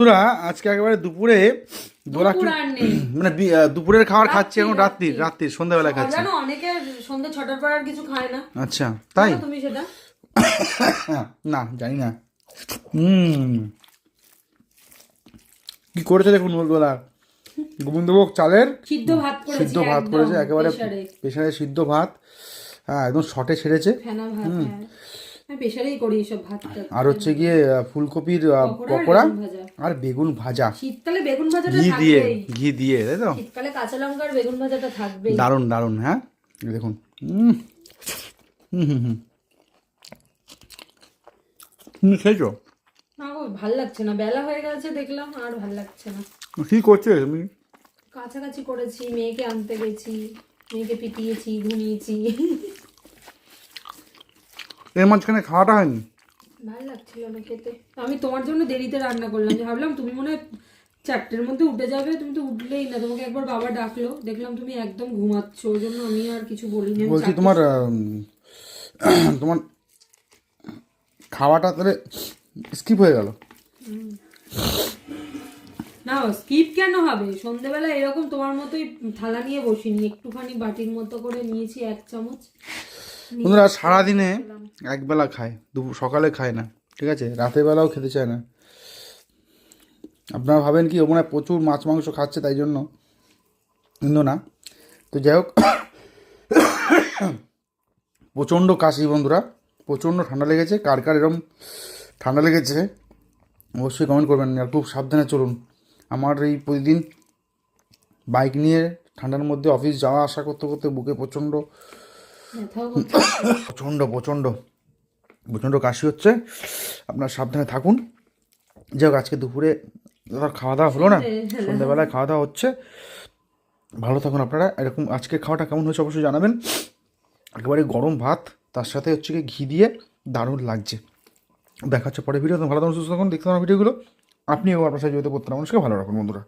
বন্ধুরা আজকে একেবারে দুপুরে দোলা মানে দুপুরের খাবার খাচ্ছি এখন রাত্রি, রাত্রির রাত্রি। রাত্রির সন্ধ্যাবেলা খাচ্ছি। জানো অনেকে সন্ধ্যে ছটার পর আর কিছু খায় না। আচ্ছা তাই? তুমি সেটা? না জানি না। হুম। কি করেছে দেখুন বলা গোবিন্দভোগ চালের সিদ্ধ ভাত করেছি সিদ্ধ ভাত করেছে একেবারে। প্রেশারে। সিদ্ধ ভাত। হ্যাঁ একদম শটে ছেড়েছে। ভাত হ্যাঁ। আর হচ্ছে গিয়ে ফুলকপির পকোড়া আর বেগুন ভাজা। আর বেগুন ভাজা শীতকালে বেগুন ভাজাটা ঘি দিয়ে ঘি দিয়ে তাই তো? শীতকালে কাঁচা লঙ্কা আর বেগুন ভাজাটা থাকবে দারুণ দারুণ হ্যাঁ? দেখুন। হুম হুম হুম হুম। হুম খেয়েছো? না গো ভালো লাগছে না। বেলা হয়ে গেছে দেখলাম আর ভালো লাগছে না। কি করছ তুমি? কাছাকাছি করেছি মেয়েকে আনতে গেছি মেয়েকে পিটিয়েছি ঘুমিয়েছি। এর মাঝখানে খাওয়াটা হয়নি? লাগছিল না খেতে আমি তোমার জন্য দেরিতে রান্না করলাম। যে ভাবলাম তুমি মনে হয় চারটের মধ্যে উঠে যাবে তুমি তো উঠলেই না। তোমাকে একবার বাবা ডাকলো। দেখলাম তুমি একদম ঘুমাচ্ছ ওই জন্য আমি আর কিছু বলিনি। বলছি তোমার তোমার খাওয়াটা তাহলে স্কিপ হয়ে গেল? না স্কিপ কেন হবে? সন্ধেবেলা এরকম তোমার মতোই থালা নিয়ে বসিনি। একটুখানি বাটির মতো করে নিয়েছি এক চামচ। বন্ধুরা সারাদিনে একবেলা খায় দুপুর সকালে খায় না। ঠিক আছে? রাতের বেলাও খেতে চায় না। আপনারা ভাবেন কি ও হয় প্রচুর মাছ মাংস খাচ্ছে তাই জন্য। কিন্তু না। তো যাই হোক প্রচণ্ড কাশি বন্ধুরা। প্রচণ্ড ঠান্ডা লেগেছে। কার কার এরম ঠান্ডা লেগেছে অবশ্যই কমেন্ট করবেন। আর খুব সাবধানে চলুন। আমার এই প্রতিদিন বাইক নিয়ে ঠান্ডার মধ্যে অফিস যাওয়া আসা করতে করতে বুকে প্রচণ্ড প্রচণ্ড প্রচণ্ড। প্রচণ্ড কাশি হচ্ছে আপনার সাবধানে থাকুন। যাই হোক আজকে দুপুরে খাওয়া দাওয়া হলো না সন্ধ্যাবেলায় খাওয়া দাওয়া হচ্ছে। ভালো থাকুন আপনারা। এরকম আজকে খাওয়াটা কেমন হয়েছে অবশ্যই জানাবেন। একেবারে গরম ভাত তার সাথে হচ্ছে কি ঘি দিয়ে দারুণ লাগছে। দেখা হচ্ছে পরে ভিডিও ভালো থাকুন সুস্থ থাকুন দেখতে থাকুন ভিডিওগুলো। আপনিও আপনার সাথে জড়িত করতে মানুষকে ভালো রাখুন বন্ধুরা।